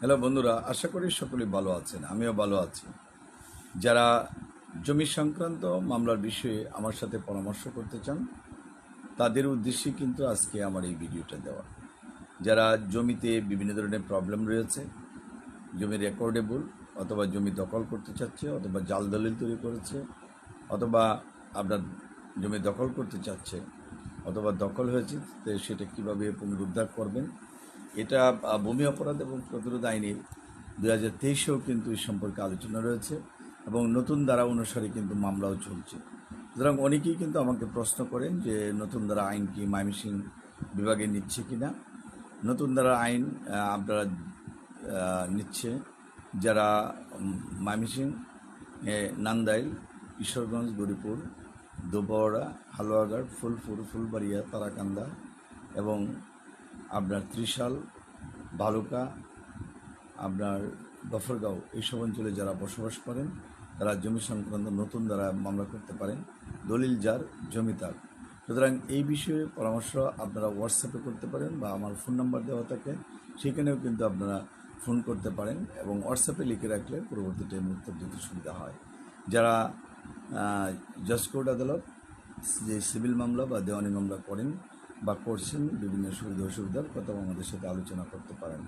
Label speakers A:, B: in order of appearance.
A: Hello বন্ধুরা, আশা করি সকলেই ভালো আছেন, আমিও ভালো আছি। যারা জমি সংক্রান্ত মামলার বিষয়ে আমার সাথে পরামর্শ করতে চান, তাদের উদ্দেশ্যে কিন্তু আজকে আমার এই ভিডিওটা দেওয়া। যারা জমিতে বিভিন্ন ধরনের প্রবলেম রয়েছে, জমি রেকর্ডেবল অথবা জমি দখল করতে চাচ্ছে, অথবা জাল দলিল তৈরি করেছে, অথবা আপনার জমি দখল করতে চাচ্ছে, অথবা দখল হয়েছে সেটা কীভাবে পুনরুদ্ধার করবেন এটা ভূমি অপরাধ এবং প্রতিরোধ আইনের দু হাজার তেইশেও কিন্তু এই সম্পর্কে আলোচনা রয়েছে এবং নতুন ধারা অনুসারে কিন্তু মামলাও চলছে। সুতরাং অনেকেই কিন্তু আমাকে প্রশ্ন করেন যে নতুন ধারা আইন কি ময়মনসিং বিভাগে নিচ্ছে কি না নতুন ধারা আইন আপনারা নিচ্ছে যারা ময়মনসিং নান্দাইল, কিশোরগঞ্জ, গরিপুর দুবড়া হালুয়াঘাট, ফুলপুর, ফুলবাড়িয়া, তারাকান্দা এবং আপনার ত্রিশাল ভালুকা আপনার গফরগাঁও, এইসব অঞ্চলে যারা বসবাস করেন, তারা জমি সংক্রান্ত নতুন দ্বারা মামলা করতে পারেন। দলিল যার, জমি তার। সুতরাং এই বিষয়ে পরামর্শ আপনারা হোয়াটসঅ্যাপে করতে পারেন বা আমার ফোন নাম্বার দেওয়া থাকে, সেখানেও কিন্তু আপনারা ফোন করতে পারেন এবং হোয়াটসঅ্যাপে লিখে রাখলে পরবর্তী টাইমে উত্তর দিতে সুবিধা হয়। যারা জজ কোর্ট আদালত, যে সিভিল মামলা বা দেওয়ানি মামলা করেন бак болчн куттуктайм